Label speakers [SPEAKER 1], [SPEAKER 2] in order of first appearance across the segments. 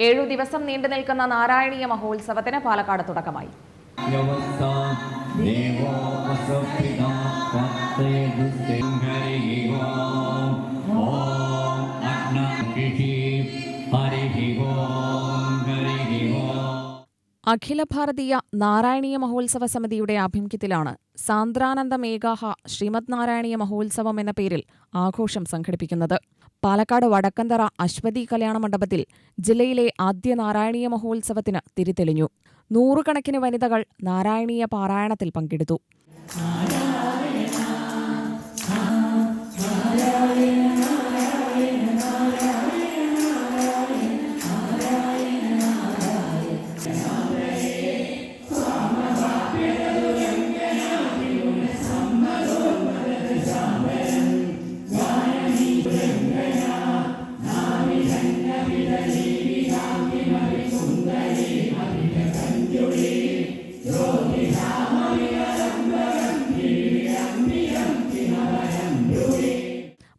[SPEAKER 1] ഏഴു ദിവസം നീണ്ടു നിൽക്കുന്ന നാരായണീയ മഹോത്സവത്തിന് പാലക്കാട് തുടക്കമായി.
[SPEAKER 2] ഹരി ഓം
[SPEAKER 1] അഖില ഭാരതീയ നാരായണീയ മഹോത്സവ സമിതിയുടെ ആഭിമുഖ്യത്തിലാണ് സാന്ദ്രാനന്ദ മേഘാഹ ശ്രീമദ് നാരായണീയ മഹോത്സവം എന്ന പേരിൽ ആഘോഷം സംഘടിപ്പിക്കുന്നത്. പാലക്കാട് വടക്കന്തറ അശ്വതി കല്യാണ മണ്ഡപത്തിൽ ജില്ലയിലെ ആദ്യ നാരായണീയ മഹോത്സവത്തിന് തിരിതെളിഞ്ഞു. നൂറുകണക്കിന് വനിതകൾ നാരായണീയ പാരായണത്തിൽ പങ്കെടുത്തു.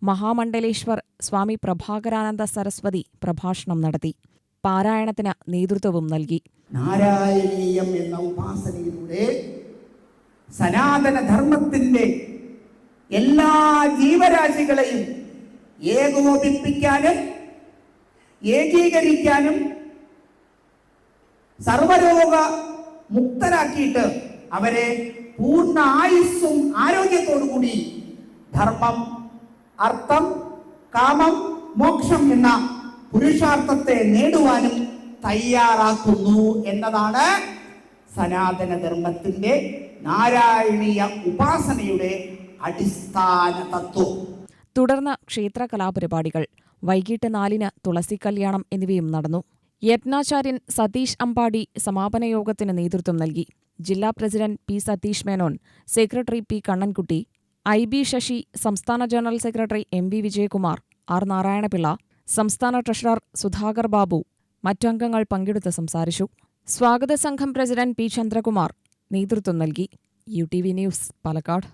[SPEAKER 1] മഹാമണ്ഡലേശ്വർ സ്വാമി പ്രഭാകരാനന്ദ സരസ്വതി പ്രഭാഷണം നടത്തി. പാരായണത്തിന് നേതൃത്വവും നൽകി.
[SPEAKER 3] നാരായണീയം എന്ന ഉപാസനയിലൂടെ സനാതന ധർമ്മത്തിന്റെ എല്ലാ ജീവരാശികളെയും ഏകോപിപ്പിക്കാനും ഏകീകരിക്കാനും സർവരോഗ മുക്തരാക്കിയിട്ട് അവരെ പൂർണ ആയുസ്സും ആരോഗ്യത്തോടു കൂടി ധർമ്മം അർത്ഥം കാമം മോക്ഷം എന്ന പുരുഷാർത്ഥത്തെ നേടുവാനും തയ്യാറാക്കുന്നു എന്നതാണ് സനാതന ധർമ്മത്തിന്റെ നാരായണീയ ഉപാസനയുടെ അടിസ്ഥാന തത്വം.
[SPEAKER 1] തുടർന്ന് ക്ഷേത്ര കലാപരിപാടികൾ വൈകിട്ട് നാലിന് തുളസി കല്യാണം എന്നിവയും നടന്നു. യത്നാചാര്യൻ സതീഷ് അമ്പാടി സമാപന യോഗത്തിന് നേതൃത്വം നൽകി. ജില്ലാ president P Satheesh Menon secretary P Kannankutty I B Sasi സംസ്ഥാന general secretary M V Vijayakumar R Narayanapillai സംസ്ഥാന ട്രഷറർ സുധാകർ ബാബു മറ്റംഗങ്ങൾ പങ്കെടുത്ത് സംസാരിച്ചു. സ്വാഗത സംഘം പ്രസിഡന്റ് പി ചന്ദ്രകുമാർ നേതൃത്വം നൽകി. U T V news Palakkad.